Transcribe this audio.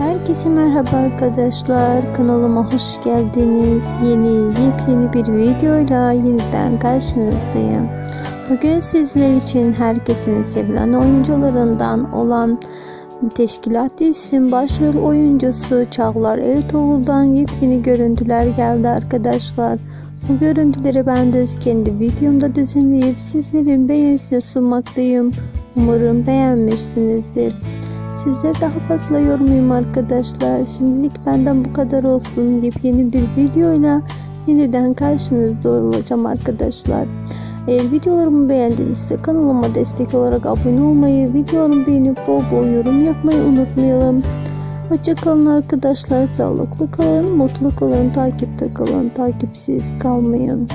Herkese merhaba arkadaşlar. Kanalıma hoş geldiniz. Yeni yepyeni bir videoyla yeniden karşınızdayım. Bugün sizler için herkesin sevilen oyuncularından olan Teşkilat dizisinin başrol oyuncusu Çağlar Ertuğrul'dan yepyeni görüntüler geldi arkadaşlar. Bu görüntüleri ben de öz kendi videomda düzenleyip sizlerin beğenisine sunmaktayım. Umarım beğenmişsinizdir. Sizleri daha fazla yormayayım arkadaşlar. Şimdilik benden bu kadar olsun. Yepyeni bir videoyla yeniden karşınızda olacağım arkadaşlar. Eğer videolarımı beğendinizse kanalıma destek olarak abone olmayı, videolarımı beğenip bol bol yorum yapmayı unutmayalım. Hoşçakalın arkadaşlar. Sağlıklı kalın, mutlu kalın, takipte kalın, takipsiz kalmayın.